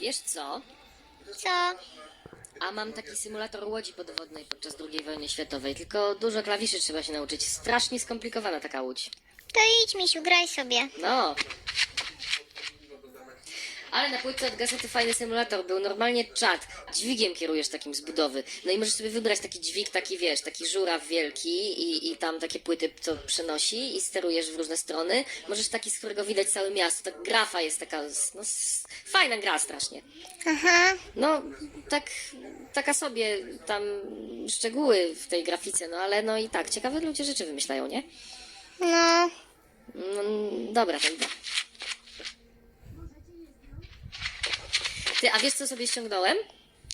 wiesz co? Co? A mam taki symulator łodzi podwodnej podczas II wojny światowej, tylko dużo klawiszy trzeba się nauczyć. Strasznie skomplikowana taka łódź. To idź, misiu, graj sobie. No. Ale na płytce od gazety fajny symulator był. Normalnie czat. Dźwigiem kierujesz takim z budowy. No i możesz sobie wybrać taki dźwig, taki wiesz, taki żuraw wielki i, i tam takie płyty, co przenosi i sterujesz w różne strony. Możesz taki, z którego widać całe miasto. Tak grafa jest taka, no, s- fajna gra strasznie. Aha. No, tak, taka sobie tam szczegóły w tej grafice, no ale no i tak, ciekawe ludzie rzeczy wymyślają, nie? No. No, dobra, to idę. Ty, a wiesz co sobie ściągnąłem?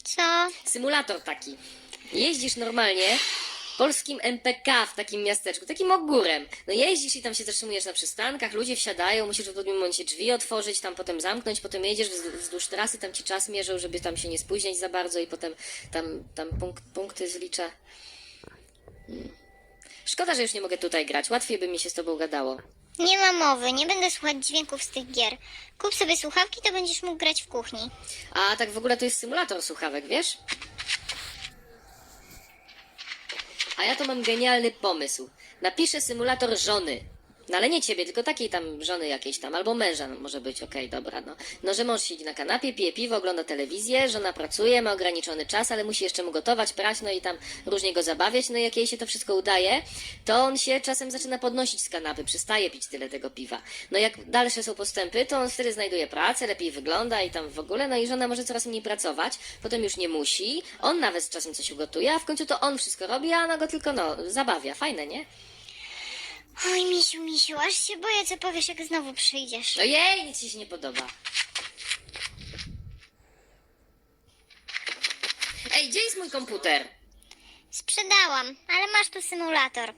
Co? Symulator taki. Jeździsz normalnie polskim MPK w takim miasteczku, takim ogórem. No jeździsz i tam się zatrzymujesz na przystankach, ludzie wsiadają, musisz w odpowiednim momencie drzwi otworzyć, tam potem zamknąć, potem jedziesz wz- wzdłuż trasy, tam ci czas mierzą, żeby tam się nie spóźniać za bardzo i potem tam, tam punkt, punkty zlicza. Hmm. Szkoda, że już nie mogę tutaj grać, łatwiej by mi się z tobą gadało. Nie ma mowy, nie będę słuchać dźwięków z tych gier. Kup sobie słuchawki, to będziesz mógł grać w kuchni. A tak w ogóle to jest symulator słuchawek, wiesz? A ja to mam genialny pomysł. Napiszę symulator żony. No ale nie ciebie, tylko takiej tam żony jakiejś tam, albo męża no, może być, okej, dobra, no. No, że mąż siedzi na kanapie, pije piwo, ogląda telewizję, żona pracuje, ma ograniczony czas, ale musi jeszcze mu gotować, prać, no i tam różnie go zabawiać, no i jak jej się to wszystko udaje, to on się czasem zaczyna podnosić z kanapy, przestaje pić tyle tego piwa. No jak dalsze są postępy, to on wtedy znajduje pracę, lepiej wygląda i tam w ogóle, no i żona może coraz mniej pracować, potem już nie musi, on nawet czasem coś ugotuje, a w końcu to on wszystko robi, a ona go tylko, no, zabawia. Fajne, nie? Oj, misiu, misiu, aż się boję, co powiesz, jak znowu przyjdziesz. Ojej, nic ci się nie podoba. Ej, gdzie jest mój komputer? Sprzedałam, ale masz tu symulator.